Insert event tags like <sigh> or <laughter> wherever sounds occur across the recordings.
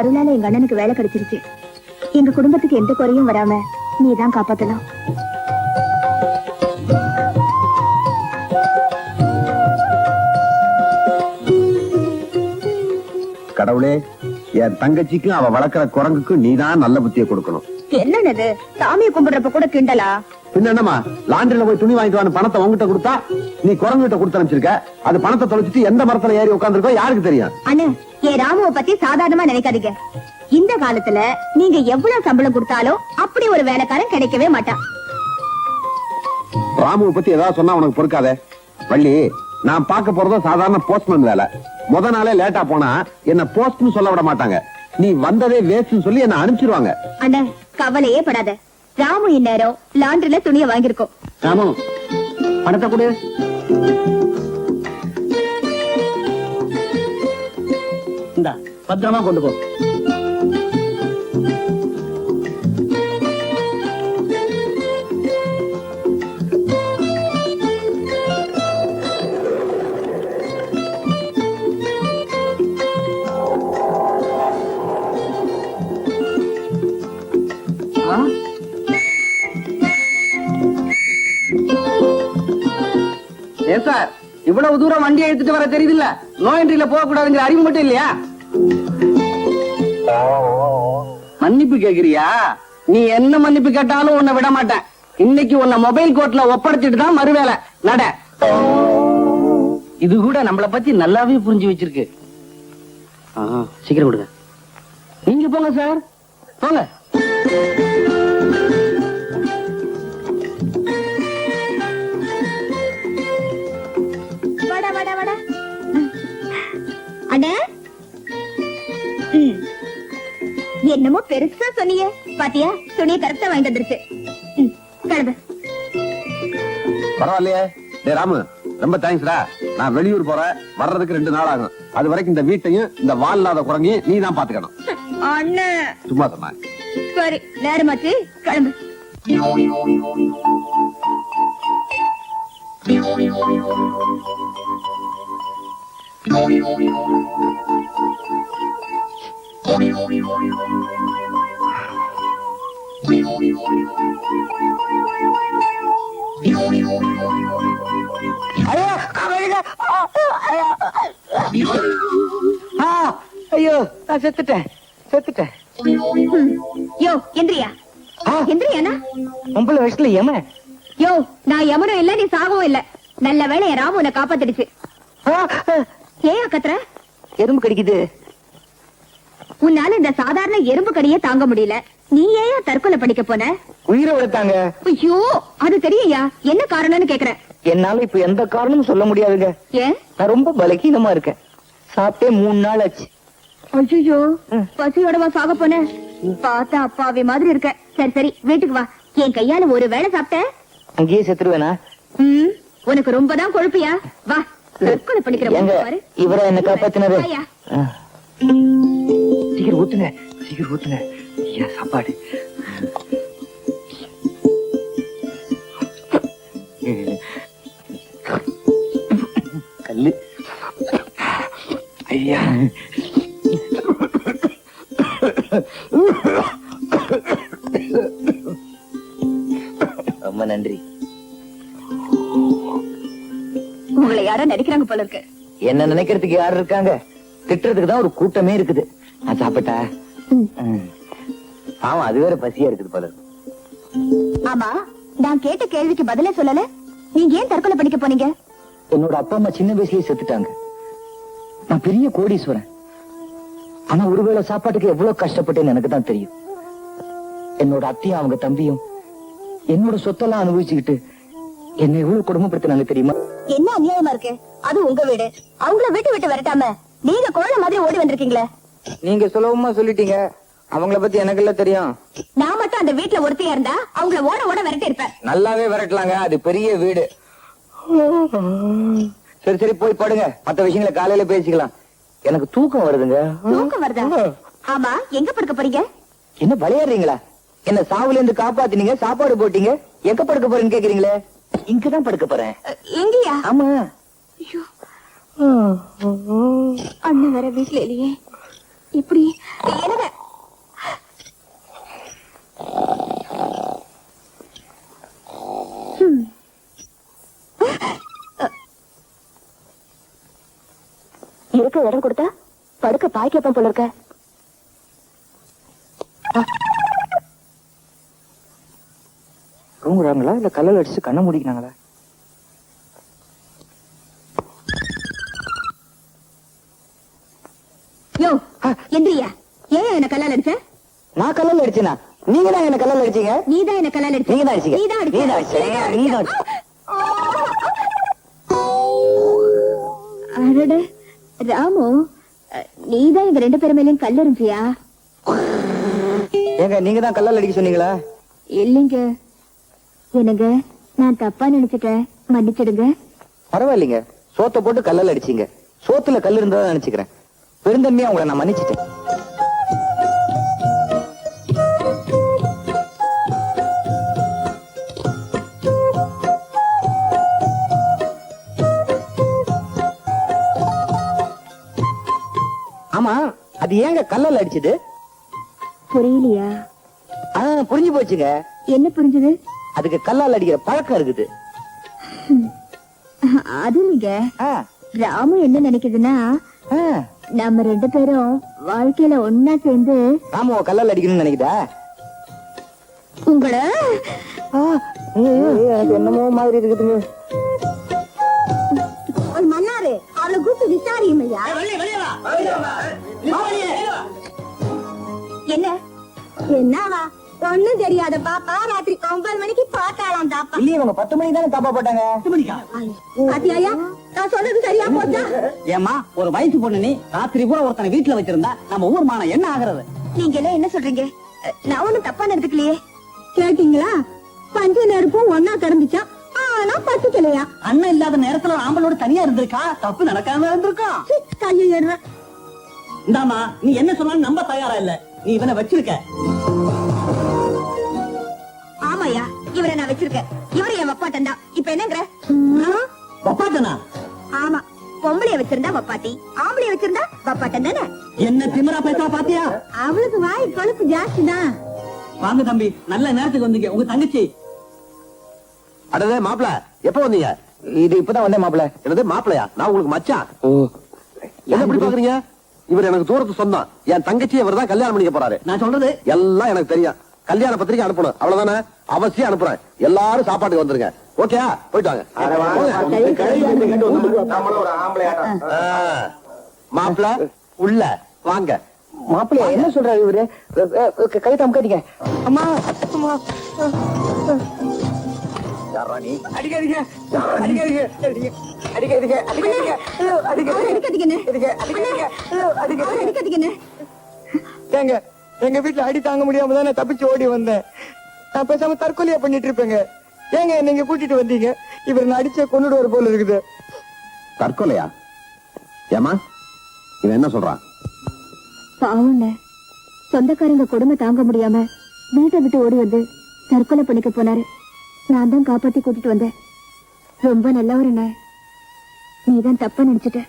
அருளால எங்க அண்ணனுக்கு வேலை கிடைச்சிருச்சு. எங்க குடும்பத்துக்கு எந்த குறையும் வராம நீதான் காப்பாத்தலாம். கடவுளே என் தங்கச்சிக்கும் அவ வளர்க்கிற குரங்குக்கும் நீதான் நல்ல புத்தியை கொடுக்கணும். என்னது சாமியை கும்பிடுறப்ப கூட கிண்டலா? என்னமா லாண்டரியில போய் துணி வாங்கிட்டு வந்து பணத்தை உங்ககிட்ட கொடுத்தா நீ குரங்குகிட்ட கொடுத்து அனுப்பிச்சிருக்க. அது பணத்தை தொலைச்சிட்டு எந்த மரத்துல ஏறி உட்காந்துருக்கோ யாருக்கு தெரியும்? என் ராமுவ பத்தி சாதாரணமா நினைக்காதீங்க. இந்த காலத்துல நீங்க எவ்வளவு சம்பளம் கொடுத்தாலும் அப்படி ஒரு வேலைக்காரன் கிடைக்கவே மாட்டான். ராமுவை பத்தி ஏதாவது சொன்னா உனக்கு பொறுக்காதே. வள்ளி நான் பார்க்க போறதும் சாதாரண போஸ்ட்மேன் வேலை. முத நாளே லேட்டா போனா என்ன போஸ்ட்னு சொல்ல விட மாட்டாங்க. நீ வந்ததே வேஸ்ட்னு சொல்லி என்ன அனுப்பிச்சிருவாங்க. அண்ணே கவலையே படாத. ராமு இந்நேரம் லாண்டரில துணியை வாங்கியிருக்கோம். ராமு பணத்தை கொடு. பத்திரமா கொண்டு போ. சார் இவ்வளவு தூரம் வண்டியை எடுத்துட்டு வர தெரியுதுல்ல? நோ என்ட்ரில போக கூடாதுங்கிற அறிவு மட்டும் இல்லையா? மன்னிப்பு கேக்குறியா? நீ என்ன மன்னிப்பு கேட்டாலும் உன்னை விட மாட்டேன். இன்னைக்கு உன்னை மொபைல் கோர்ட்ல ஒப்படைச்சிட்டு தான் மறுவேலை. நட. இது கூட நம்மளை பத்தி நல்லாவே புரிஞ்சு வச்சிருக்கு. சீக்கிரம் கொடுங்க. நீங்க போங்க சார். போங்க. அட என்னமோ பெருசா சொன்னீங்க. பாத்தியா? துணியை கரெக்டா வாங்கிட்டு வந்துருச்சு ம், கிளம்பு பரவாயில்லையே. டேய் ராமு ரொம்ப தேங்க்ஸ்டா நான் வெளியூர் போறேன் வர்றதுக்கு ரெண்டு நாள் ஆகும். அது வரைக்கும் இந்த வீட்டையும் இந்த வால் இல்லாத குரங்கையும் நீ தான் பாத்துக்கணும். அண்ணே. சும்மா சொன்னேன் சரி நேரமாச்சு. கிளம்பு ஆ, ஐயோ நான் செத்துட்டேன் செத்துட்டேன். யோ எந்திரியா. எந்திரியானா? வயசுல யோ நான் எமனும் இல்ல நீ சாகவும் இல்ல. நல்ல என் ராமு உன்னை காப்பாத்திடுச்சு. ஏன் கத்துற எறும்பு கடிக்குது. உன்னால இந்த சாதாரண எறும்பு கடியே தாங்க முடியல. நீ ஏன் தற்கொலை படிக்க போன? உயிரை விடுத்தாங்க ஐயோ அது தெரியா என்ன காரணம்னு கேக்குறேன் என்னால இப்ப எந்த காரணமும் சொல்ல முடியாதுங்க. ஏன்? நான் ரொம்ப பலகீனமா இருக்கேன். சாப்பிட்டே மூணு நாள் ஆச்சு. ஐயோ. பசியோடவா சாக போன? பார்த்தா அப்பாவி மாதிரி இருக்க. சரி சரி வீட்டுக்கு வா. என் கையால ஒரு வேளை சாப்பிட்ட? அங்கேயே செத்துருவேனா? ம், உனக்கு ரொம்ப தான் கொழுப்பியா? வா தற்கொலை பண்ணிக்கிற. இவரை என்ன காப்பாத்தினாரு. சீக்கிரம் ஊத்துங்க சீக்கிரம் ஊத்துங்க ஐயா சாப்பாடு. கல்லு. ஐயா. ரொம்ப நன்றி. உங்களை யாரோ நடிக்கிறாங்க போல இருக்கு. என்ன நினைக்கிறதுக்கு யாரு இருக்காங்க? திட்டுறதுக்கு தான் ஒரு கூட்டமே இருக்குது. நான் சாப்பிட்டா ம். ம். பாவம் அது வேற பசியா இருக்குது போல. ஆமா நான் கேட்ட கேள்விக்கு பதிலே சொல்லல. நீங்க ஏன் தற்கொலை பண்ணிக்க போனீங்க? என்னோட அப்பா அம்மா சின்ன வயசுலயே செத்துட்டாங்க. நான் பெரிய கோடீஸ்வரன். ஆனா ஒருவேளை சாப்பாட்டுக்கு எவ்வளவு கஷ்டப்பட்டேன்னு எனக்கு தான் தெரியும். என்னோட அத்தையும் அவங்க தம்பியும் என்னோட சொத்தெல்லாம் அனுபவிச்சுக்கிட்டு என்னை எவ்வளவு கொடுமைப்படுத்தினாங்க தெரியுமா? என்ன அநியாயமா இருக்கு? அது உங்க வீடு. அவங்கள வீட்டு விட்டு விரட்டாம நீங்க குழந்தை மாதிரி ஓடி வந்திருக்கீங்களே. நீங்க சுலபமா சொல்லிட்டீங்க. அவங்கள பத்தி எனக்கு எல்லாம் தெரியும். நான் மட்டும் அந்த வீட்டுல ஒருத்தையா இருந்தா அவங்கள ஓட ஓட விரட்டி இருப்பேன். நல்லாவே விரட்டலாங்க. அது பெரிய வீடு. சரி சரி போய் படுங்க. மத்த விஷயங்களை காலையில பேசிக்கலாம். எனக்கு தூக்கம் வருதுங்க. தூக்கம் வருதா? ஆமா. எங்க படுக்க போறீங்க? என்ன விளையாடுறீங்களா? என்ன சாவுல இருந்து காப்பாத்தினீங்க? சாப்பாடு போட்டீங்க? எங்க படுக்க போறேன்னு கேக்குறீங்களே? இங்கதான் படுக்க போறேன். எங்கயா ஆமா. அண்ணன் வேற வீட்டுல இல்லையே. இப்படி. ஹம். இருக்க இடம் கொடுத்தா? படுக்க பாய் கேப்பம் போல இருக்க. தூங்குறாங்களா? இல்ல கல்லல் அடிச்சு கண்ணை மூடிக்கிறாங்களா யோ எந்திரியா ஏன் என்ன கல்லால் அடிச்ச? நான் கல்லல் அடிச்சேனா? நீங்க தான் என்ன கல்லல் அடிச்சீங்க? நீதான் என்ன கல்லால் அடிச்ச. நீங்க தான் அடிச்சீங்க. நீதான் அடிச்ச. நீங்க தான் அடிச்சீங்க. நீங்க தான் அடிச்சீங்க. அடடே. ராமு நீதான் எங்க ரெண்டு பேரும் மேலயும் கல் எறிஞ்சியா ஏங்க நீங்க தான் கல்லல் அடிக்க சொன்னீங்களா? இல்லைங்க. என்னங்க நான் தப்பா நினைச்சிட்டேன். மன்னிச்சிடுங்க. பரவாயில்லைங்க. சோத்தை போட்டு கல்லல் அடிச்சீங்க. சோத்துல கல் இருந்ததா நினைச்சுக்கிறேன். பெருந்தன்மையா உங்களை நான் மன்னிச்சிட்டேன். ஆமா அது ஏங்க கல்லல் அடிச்சது? புரியலையா? ஆ, புரிஞ்சு போச்சுங்க. என்ன புரிஞ்சது? அதுக்கு கல்லால் அடிக்கிற பழக்கம் இருக்குது. அது ஆ, ராமு என்ன நினைக்குதுன்னா. நம்ம ரெண்டு பேரும் வாழ்க்கையில ஒன்னா சேர்ந்து ராமுவ கல்லால் அடிக்கணும்னு நினைக்குதா உங்களை? எனக்கு என்னமோ மாதிரி இருக்குதுங்க. ஒரு மன்னாரு அவளை கூப்பிட்டு விசாரியும் ஐயா. என்ன? என்னவா? ஒண்ணும் தெரியாத பாப்பா ராத்திரி ஒன்பது மணிக்கு பார்த்தாலாம் தாப்பா. இல்லையே இவங்க பத்து மணிக்கு தானே தப்பா போட்டாங்க? பாத்தியாயா? நான் சொன்னது சரியா போச்சா? ஏமா ஒரு வயசு பொண்ணு நீ ராத்திரி பூரா ஒருத்தனை வீட்டுல வச்சிருந்தா நம்ம ஊர் மானம் என்ன ஆகுறது? நீங்க எல்லாம் என்ன சொல்றீங்க? நான் ஒண்ணும் தப்பா நடந்துக்கலையே கேட்டீங்களா? பஞ்ச நெருப்பும் ஒன்னா கிடந்துச்சா ஆனா பசிக்கலையா? அண்ணன் இல்லாத நேரத்துல ஆம்பளோட தனியா இருந்திருக்கா? தப்பு நடக்காம இருந்திருக்கான் சி, கையை ஏறுறேன் இந்தாமா நீ என்ன சொன்னாலும் நம்ப தயாரா இல்ல. நீ இவனை வச்சிருக்க. ஆமாயா இவரை நான் வச்சிருக்கேன். இவரு என் வப்பாட்டன் தான். இப்ப என்னங்கிற? ஆமா பொம்பளைய வச்சிருந்தா வப்பாட்டி ஆம்பளைய வச்சிருந்தா வப்பாட்டன் தானே? என்ன திமிரா பேசுறா பாத்தியா? அவளுக்கு வாய் கொழுப்பு ஜாஸ்தி தான். வாங்க தம்பி நல்ல நேரத்துக்கு வந்தீங்க. உங்க தங்கச்சி. அடதே மாப்பிள எப்ப வந்தீங்க? இது இப்பதான் வந்தேன் மாப்பிள்ள என்னது மாப்பிளையா? நான் உங்களுக்கு மச்சான் என்ன இப்படி பாக்குறீங்க? இவர் எனக்கு தூரத்து சொந்தம். என் தங்கச்சி இவர் தான் கல்யாணம் பண்ணிக்க போறாரு. நான் சொல்றது எல்லாம் எனக்கு தெரியும். கல்யாண பத்திரிக்கை அனுப்பணும். அவ்வளவுதானே? அவசியம் அனுப்புறேன். எல்லாரும் சாப்பாட்டுக்கு வந்துருங்க. ஓகே போயிட்டு வாங்க. ஆ, மாப்பிள உள்ள. வாங்க. மாப்பிள்ள என்ன சொல்றாரு இவரு? கைத்த அமுக்காதீங்க அம்மா அம்மா அடிக்காதீங்க அடிக்காதீங்க அடிக்காதீங்க அடிக்காதீங்க. அடிக்காதீங்க அவரை அடிக்காதீங்கண்ணே. ஏங்க எங்க வீட்டுல அடி தாங்க முடியாம தான் நான் தப்பிச்சு ஓடி வந்தேன். நான் பேசாம தற்கொலையா பண்ணிட்டு இருப்பேங்க. ஏங்க நீங்க கூட்டிட்டு வந்தீங்க? இவர் நான் அடிச்சே கொண்டுடுவார் போல இருக்குது. தற்கொலையா? ஏமா இவன் என்ன சொல்றான்? பாவம்ண்ணே சொந்தக்காரங்க கொடுமை தாங்க முடியாம வீட்டை விட்டு ஓடி வந்து தற்கொலை பண்ணிக்க போனாரு. நான் தான் காப்பாத்தி கூட்டிட்டு வந்தேன். ரொம்ப நல்லவர் அண்ணே நீதான் தப்பா நினைச்சிட்ட.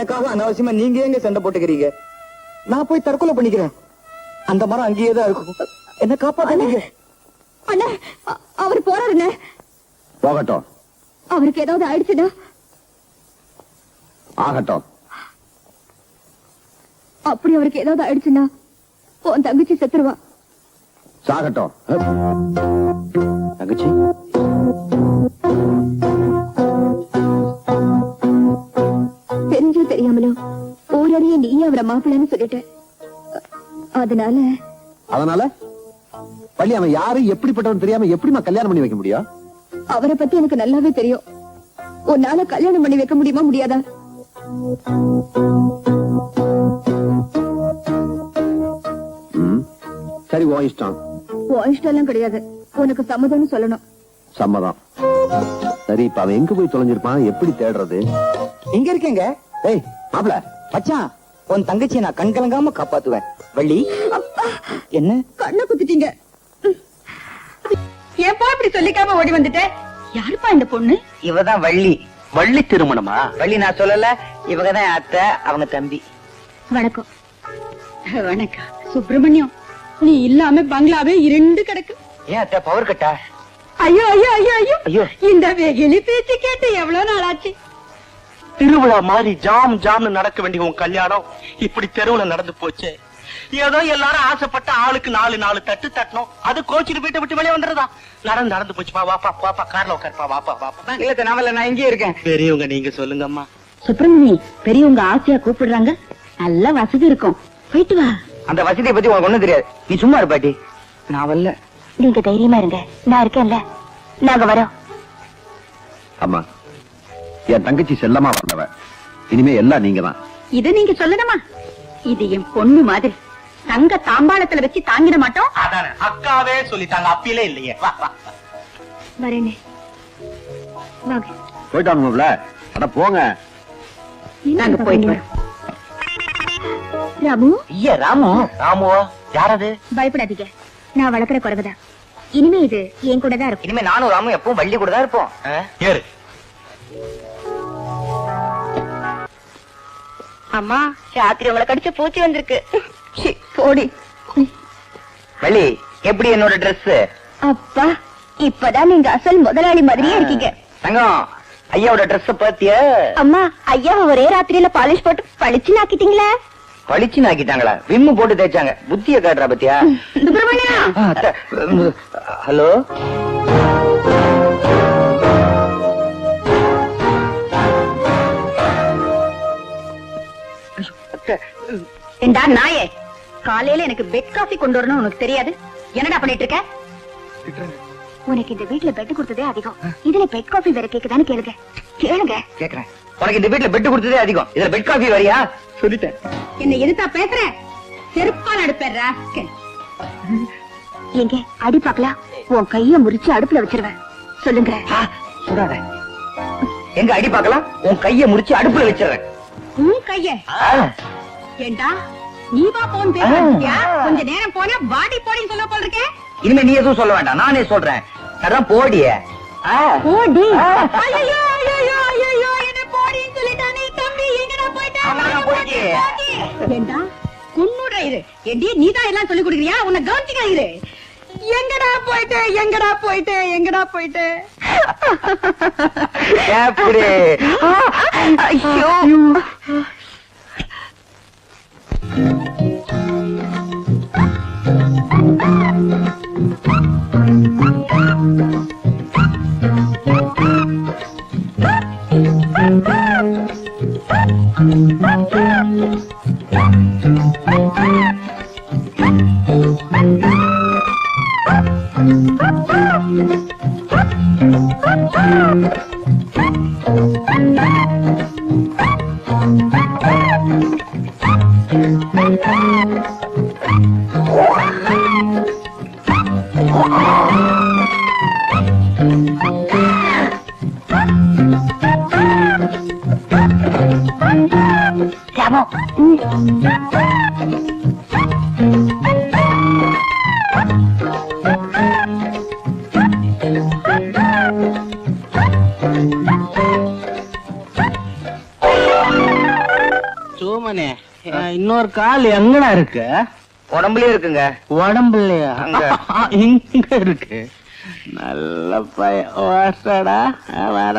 எனக்காக அனாவசியமா நீங்க எங்க சண்டை போட்டுக்கிறீங்க? நான் போய் தற்கொலை பண்ணிக்கிறேன். அந்த மரம் அங்கேயே தான் இருக்கும். என்ன காப்பாத்தாதீங்க அண்ணா அவர் போறாருண்ணே போகட்டும். அவருக்கு ஏதாவது ஆயிடுச்சுன்னா? ஆகட்டும். அப்படி அவருக்கு ஏதாவது ஆயிடுச்சுன்னா உன் தங்கச்சி செத்துருவா. சாகட்டும். தங்கச்சி? அவரை மாப்பிள்ளைன்னு சொல்லிட்ட. அ- அதனால அதனால? பள்ளி அவன் யாரு எப்படிப்பட்டவன் தெரியாம எப்படிமா கல்யாணம் பண்ணி வைக்க முடியும்? அவரை பத்தி எனக்கு நல்லாவே தெரியும். உன்னால கல்யாணம் பண்ணி வைக்க முடியுமா முடியாதா? ம். சரி ஓ இஷ்டம். உன் இஷ்டம் எல்லாம் கிடையாது. உனக்கு சம்மதம்னு சொல்லணும். சம்மதம். சரி இப்ப அவன் எங்க போய் தொலைஞ்சிருப்பான்? எப்படி தேடுறது? இங்க இருக்கேங்க. ஏய் மாப்பிள மச்சான். உன் தங்கச்சியை நான் கண் கலங்காம காப்பாத்துவேன். வள்ளி என்ன? கண்ணை குத்திட்டீங்க. ஏப்பா இப்படி சொல்லிக்காம ஓடி வந்துட்ட? யாருப்பா இந்த பொண்ணு? இவதான் வள்ளி. வள்ளி திருமணமா? வள்ளி நான் சொல்லல இவங்க தான் அத்தை அவங்க தம்பி. வணக்கம். வணக்கம். சுப்பிரமணியம் நீ இல்லாம பங்களாவே இருண்டு கிடக்கு. ஏன் அத்தை பவர் கட்டா ஐயோ ஐயோ ஐயோ ஐயோ. ஐயோ. இந்த வெகிலி பேச்சு கேட்டு எவ்வளவு நாளாச்சு? திருவிழா மாதிரி ஜாம் ஜாம்னு நடக்க வேண்டிய உன் கல்யாணம் இப்படி தெருவுல நடந்து போச்சு. ஏதோ எல்லாரும் ஆசைப்பட்ட ஆளுக்கு நாலு நாலு தட்டு தட்டணும். அது கோச்சிட்டு வீட்டை விட்டு வெளியே வந்துடுறதா? நடந்து நடந்து போச்சுப்பா வாப்பா வாப்பா கார்ல உட்காருப்பா வாப்பா வாப்பா இல்ல நான் இல்ல நான் இங்கே இருக்கேன். பெரியவங்க நீங்க சொல்லுங்கம்மா. சுப்பிரமணி பெரியவங்க ஆசையா கூப்பிடுறாங்க. நல்ல வசதி இருக்கும். போயிட்டு வா. அந்த வசதியை பத்தி உனக்கு ஒண்ணும் தெரியாது. நீ சும்மா இரு பாட்டி. நான் வரல. நீங்க தைரியமா இருங்க. நான் இருக்கேன்ல. நாங்க வரோம். அம்மா என் தங்கச்சி செல்லமா வந்தவ. இனிமே எல்லாம் நீங்க தான் இத நீங்க சொல்லணுமா? இது என் பொண்ணு மாதிரி. தங்க தாம்பாளத்துல வச்சு தாங்கிட மாட்டோம். அதானே அக்காவே சொல்லிட்டாங்க. அப்பிலே இல்லையே. வரேனே. வாங்க. அட போங்க. நாங்க போயிட்டு வரோம். ராமு? ஐயா ராமு. ராமுவா யாரது? பயப்படாதீங்க. நான் வளர்க்குற குறைவுதான். இனிமே இது என் கூட தான் இருக்கும். இனிமே நானும் ராமும் எப்பவும் வள்ளி கூட தான் இருப்போம்? ஏறு. அம்மா ராத்திரி உங்களை கடிச்ச பூச்சி வந்திருக்கு. போடி. வள்ளி எப்படி என்னோட Dress? அப்பா இப்பதான் நீங்க அசல் முதலாளி மாதிரியே இருக்கீங்க. தங்கம் ஐயாவோட Dress பாத்தியா அம்மா ஐயா ஒரே ராத்திரியில பாலிஷ் போட்டு பளிச்சு நாக்கிட்டீங்களே பளிச்சு நாக்கிட்டாங்களா விம்மு போட்டு தேய்ச்சாங்க. புத்திய காட்டுறா பத்தியா? ம், ஹலோ? காலையில எனக்கு பெட் காஃபி கொண்டு வரணும் உனக்கு தெரியாது? என்னடா பண்ணிட்டு இருக்க உனக்கு இந்த வீட்ல பெட் கொடுத்ததே அதிகம். இதுல பெட் காஃபி வேற கேக்குதான்னு கேளுங்க. கேளுங்க. கேக்குறேன். உனக்கு இந்த வீட்டுல பெட் கொடுத்ததே அதிகம். இதுல பெட் காஃபி வரியா சொல்லிட்டேன். என்ன எதுத்தா பேசுற? செருப்பால் அடுப்பேறா எங்க அடி பாக்கலாம் உன் கைய முறிச்சு அடுப்புல வச்சிருவேன். சொல்லுங்க. சுடாத. எங்க அடி பார்க்கலாம் உன் கைய முடிச்சு அடுப்புல வச்சிடுறேன் உன் கைய? ஏண்டா? நீ வா போன் பேசியா கொஞ்ச நேரம் போனா பாடி போடின்னு சொல்ல போல இருக்கே இனிமே நீ எதுவும் சொல்ல வேண்டாம். நானே சொல்றேன். அதான் போடிய. போடி. ஐயோ ஐயோ ஐயோ என்ன போடின்னு சொல்லிட்டானே. தம்பி எங்கடா போயிட்டேன். ஏண்டா? குன்னுடுற இரு. ஏண்டி நீதான் எல்லாம் சொல்லி கொடுக்குறியா? உன்னை கவனிச்சுக்க இரு. எங்கடா போயிட்டு? எங்கடா போயிட்டு? எங்கடா போயிட்டு? எப்படி ஆ, ஐயோ சோமனே இன்னொரு கால் எங்கடா இருக்கு உடம்புலயே இருக்குங்க உடம்புலயா அங்க. இங்க இருக்கு நல்ல பய வாசடா வாட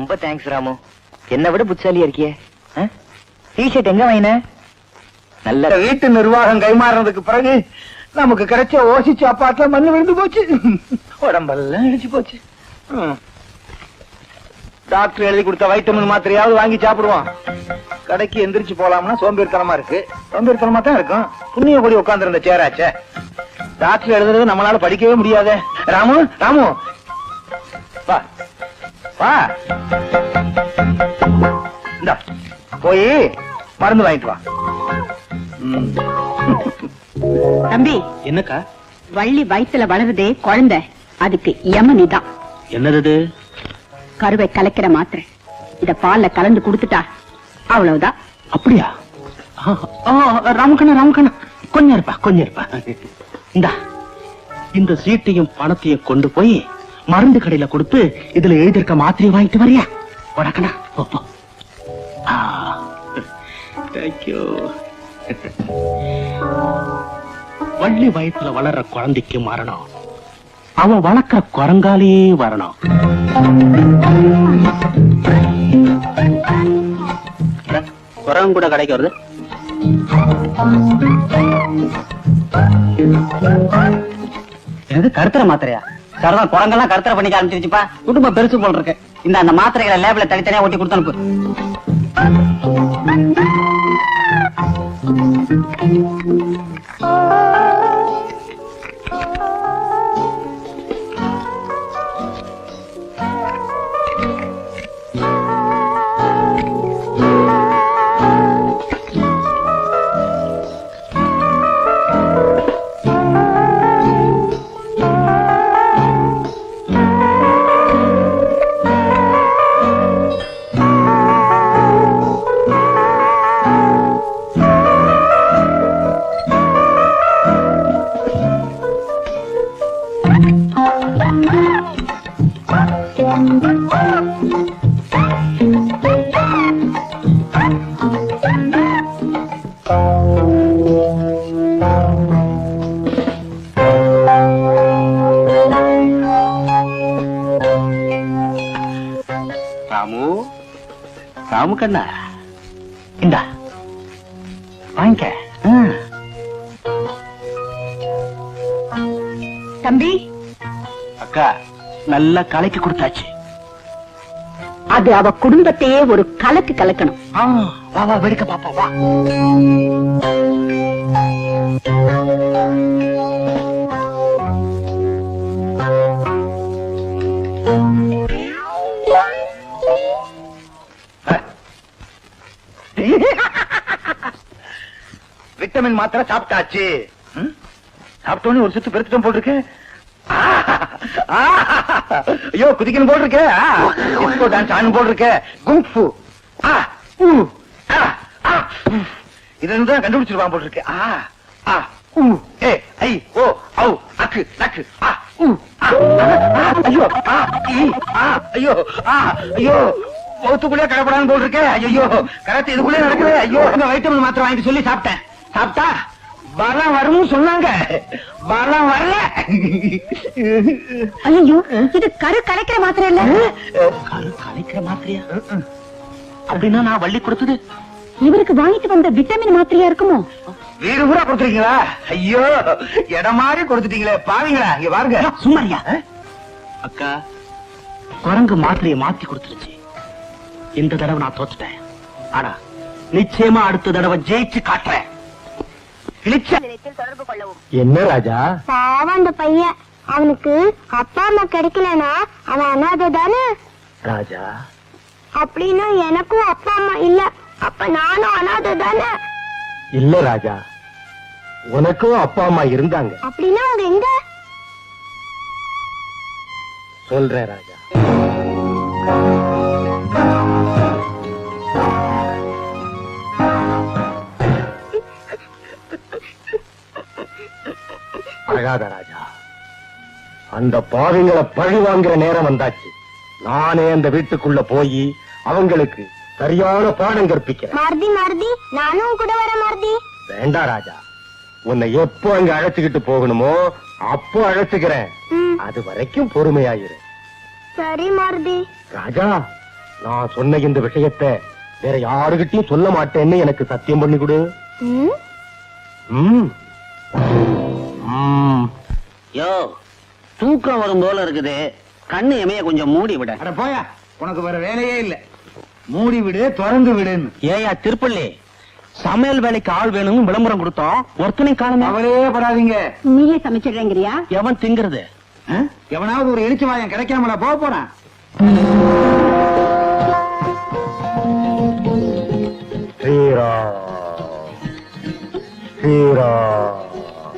ரொம்ப தேங்க்ஸ் ராமு. என்ன விட புட்சாலியா இருக்கியே? டிஷர்ட் எங்க வாங்கின? நல்ல வீட்டு நிர்வாகம் கைமாறினதுக்கு பிறகு நமக்கு கிடைச்ச ஓசி சாப்பாட்டுல மண்ணு விழுந்து போச்சு. உடம்பெல்லாம் இடிச்சு போச்சு. டாக்டர் எழுதி கொடுத்த வைட்டமின் மாத்திரையாவது வாங்கி சாப்பிடுவான் கடைக்கு எந்திரிச்சு போலாம்னா சோம்பேறித்தனமா இருக்கு. சோம்பேறித்தனமா தான் இருக்கும். புண்ணிய கூடி உட்கார்ந்து இருந்த சேராச்சே டாக்டர் எழுதுறது நம்மளால படிக்கவே முடியாதே. ராமு ராமு. வா. வா. இந்தா போய் மருந்து வாங்கிட்டு வா. தம்பி என்னக்கா? வள்ளி வயித்துல வளருதே குழந்தை. அதுக்கு யமனி தான் என்னது கருவை கலக்கிற மாத்திரை. இத பால்ல கலந்து கொடுத்துட்டா அவ்வளவுதான். அப்படியா? ராமகண்ணா ராமகண்ணா கொஞ்சம் இருப்பா கொஞ்சம் இருப்பா. இந்தா இந்த சீட்டையும் பணத்தையும் கொண்டு போய் மருந்து கடையில கொடுத்து இதுல எழுதியிருக்க மாத்திரையை வாங்கிட்டு வரியா? வணக்கண்ணா. வள்ளி வயசுல வளர்ற குழந்தைக்கு மரணம். அவன் வளர்க்கிற குரங்காலே வரணும் குரங்கு கூட கடைக்கு வருது. எனக்கு கருத்துற மாத்திரையா? சரிதான் குரங்கெல்லாம் கருத்தரை பண்ணிக்க ஆரம்பிச்சிருச்சுப்பா. குடும்பம் பெருசு போல் இருக்கு இந்த அந்த மாத்திரைகளை லேபிள தனித்தனியா ஒட்டி கொடுத்து அனுப்பு. ராமு நல்லா கலைக்கு கொடுத்தாச்சு. அது அவ குடும்பத்தையே ஒரு கலக்கு கலக்கணும். ஆ, வா வா வெடிக்க பாப்போம் வா. விட்டமின் மாத்திரை சாப்பிட்டாச்சு? சாப்பிட்டோன்னு ஒரு சுத்து பெருத்துட்டோம் போட்டிருக்கு ஐயோ குதிக்கணும் போல் இருக்க டிஸ்கோ டான்ஸ் ஆனும் போல் இருக்க குங்ஃபு ஆ, ஊ, ஆ, ஆ, இது ரெண்டும் தான் கண்டுபிடிச்சிருவான் போல் இருக்கு ஆ, ஆ, ஊ, ஏ, ஐ, ஓ, ஔ, அக்கு, நக்கு, ஆ, ஊ, ஆ, ஐயோ, ஆ, ஈ, ஆ, ஐயோ, ஆ, ஐயோ, மௌத்துக்குள்ளே கடப்படான்னு போல் இருக்கே ஐயோ கரத்து இதுக்குள்ளே நடக்குது. ஐயோ இந்த வைட்டமின் மாத்திரம் வாங்கிட்டு சொல்லி சாப்பிட்டேன். சாப்பிட்டா? பலம் வரும்னு சொன்னாங்க. பலம் வரல. ஐயோ இது கரு கலக்கிற மாத்திரை இல்ல? கரு கலைக்கிற மாத்திரையா? அப்படின்னா நான் வள்ளி கொடுத்தது. இவருக்கு வாங்கிட்டு வந்த விட்டமின் மாத்திரையா இருக்குமோ? வீடு பூரா கொடுத்துருக்கீங்களா? ஐயோ இடம் மாதிரி கொடுத்துட்டீங்களே. பாவீங்களா? இங்க பாருங்க. சும்மாரியா அக்கா குரங்கு மாத்திரையை மாத்தி கொடுத்துருச்சு. இந்த தடவை நான் தோத்துட்டேன். ஆனா நிச்சயமா அடுத்த தடவை ஜெயிச்சு காட்டுறேன். கிழிச்ச என்ன ராஜா? பாவம் அந்த பையன். அவனுக்கு அப்பா அம்மா கிடைக்கலனா அவன் அனாதை தானே? ராஜா. அப்படின்னா எனக்கும் அப்பா அம்மா இல்ல. அப்ப நானும் அனாதை தானே? இல்ல ராஜா. உனக்கும் அப்பா அம்மா இருந்தாங்க. அப்படின்னா அவங்க எங்க? சொல்றேன் ராஜா. அழாத ராஜா. அந்த பாவிங்களை பழி வாங்குற நேரம் வந்தாச்சு. நானே அந்த வீட்டுக்குள்ள போய் அவங்களுக்கு சரியான பாடம் கற்பிக்கிறேன். மருதி மருதி நானும் கூட வர மருதி. வேண்டாம் ராஜா. உன்னை எப்போ அங்க அழைச்சுக்கிட்டு போகணுமோ அப்போ அழைச்சுக்கிறேன். அது வரைக்கும் பொறுமையாயிரு. சரி மருதி. ராஜா நான் சொன்ன இந்த விஷயத்தை வேற யாருகிட்டயும் சொல்ல மாட்டேன்னு எனக்கு சத்தியம் பண்ணி கொடு. ம். யோ தூக்கம் வரும் போல இருக்குது. கண்ணு எமைய கொஞ்சம் மூடி விட. அட போயா உனக்கு வேற வேலையே இல்ல. மூடி விடு திறந்து விடுன்னு. ஏயா திருப்பள்ளி சமையல் வேலைக்கு ஆள் வேணும்னு விளம்பரம் கொடுத்தோம். ஒருத்தனை காணுமே. அவரே படாதீங்க. நீயே சமைச்சிடுறேங்கிறியா? எவன் திங்கிறது? ஆ? எவனாவது ஒரு இடிச்சு வாயம் கிடைக்காமல போக போறான்?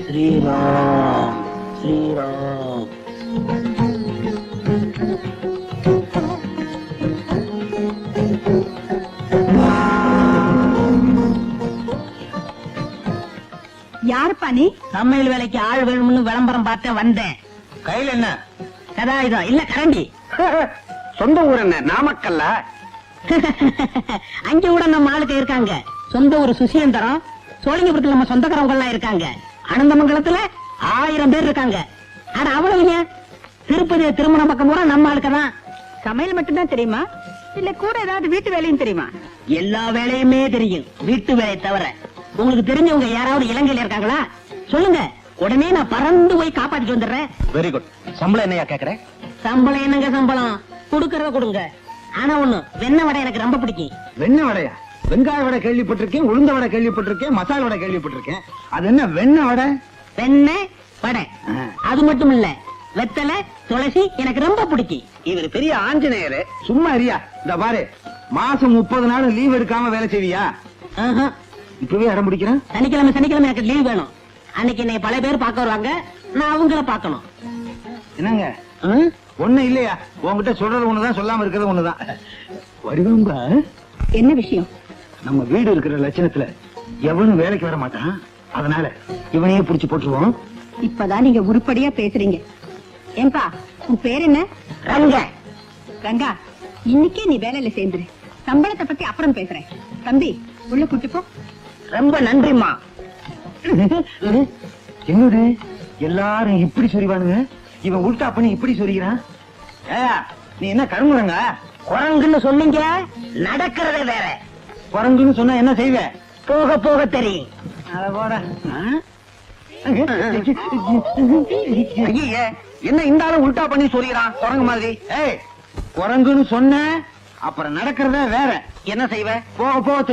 ஸ்ரீராம் ஸ்ரீராம் யாருப்பா நீ? சமையல் வேலைக்கு ஆள் வேணும்னு விளம்பரம் பார்த்து வந்தேன். கையில என்ன? கதாயுதம் இல்ல கரண்டி. <laughs> சொந்த ஊர் என்ன நாமக்கல்ல? <laughs> அங்க கூட நம்ம ஆளுக்கு இருக்காங்க. சொந்த ஊர் சுசீந்திரம் சோழிங்கபுரத்துல நம்ம சொந்தக்காரவங்க எல்லாம் இருக்காங்க. அனந்தமங்கலத்துல ஆயிரம் பேர் இருக்காங்க. ஆனா அவ்வளவுங்க? திருப்பதி திருமண பக்கம் பூரா நம்ம ஆளுக்கு தான். சமையல் மட்டும்தான் தெரியுமா? இல்ல கூட ஏதாவது வீட்டு வேலையும் தெரியுமா? எல்லா வேலையுமே தெரியும் வீட்டு வேலை தவிர. உங்களுக்கு தெரிஞ்சவங்க யாராவது இலங்கையில இருக்காங்களா? சொல்லுங்க. உடனே நான் பறந்து போய் காப்பாத்திட்டு வந்துடுறேன். வெரி குட் சம்பளம் என்னையா கேக்குறேன் சம்பளம் என்னங்க சம்பளம்? கொடுக்கறத கொடுங்க. ஆனா ஒண்ணு வெண்ண வடை எனக்கு ரொம்ப பிடிக்கும். வெண்ணெய் வடையா? வெங்காய வடை கேள்விப்பட்டிருக்கேன் உளுந்த வடை கேள்விப்பட்டிருக்கேன் மசாலா வடை கேள்விப்பட்டிருக்கேன். அது என்ன வெண்ணெய் வடை? வெண்ணெய் வடை. அது மட்டும் இல்ல வெத்தலை துளசி எனக்கு ரொம்ப பிடிக்கும். இவர் பெரிய ஆஞ்சநேயரு. சும்மா இருயா. இந்த பாரு மாசம் முப்பது நாள் லீவ் எடுக்காம வேலை செய்வியா? ஆஹா. இப்பவே இடம் பிடிக்கிறேன். சனிக்கிழமை சனிக்கிழமை எனக்கு லீவ் வேணும். அன்னைக்கு என்னை பல பேர் பார்க்க வருவாங்க. நான் அவங்கள பார்க்கணும். என்னங்க? ஒண்ணு இல்லையா? உன்கிட்ட சொல்றது ஒண்ணுதான் சொல்லாம இருக்கிறது ஒண்ணுதான். வருவாங்க என்ன விஷயம்? நம்ம வீடு இருக்கிற லட்சணத்துல எவனும் வேலைக்கு வர மாட்டான். அதனால இவனையே புடிச்சு போட்டுருவோம். இப்பதான் நீங்க உருப்படியா பேசுறீங்க. ஏன்பா உன் பேர் என்ன? ரங்க. ரங்கா இன்னைக்கே நீ வேலையில சேர்ந்துரு. சம்பளத்தை பத்தி அப்புறம் பேசுறேன். தம்பி உள்ள கூட்டி போ. ரொம்ப நன்றிம்மா. என்னது? எல்லாரும் இப்படி சொரிவானுங்க இவன் உல்டா பண்ணி இப்படி ஏயா நீ என்ன கருங்குறங்க குரங்குன்னு சொன்னீங்க நடக்கிறதே வேற. குரங்குன்னு சொன்னா என்ன செய்வ? போக போக தெரியும். என்ன இந்த ஆளு உல்டா பண்ணி சொல்லிக்கிறான் குரங்கு மாதிரி. ஏய் குரங்குன்னு சொன்ன அப்புறம் நடக்கிறதே வேற. என்ன செய்வ? போக போக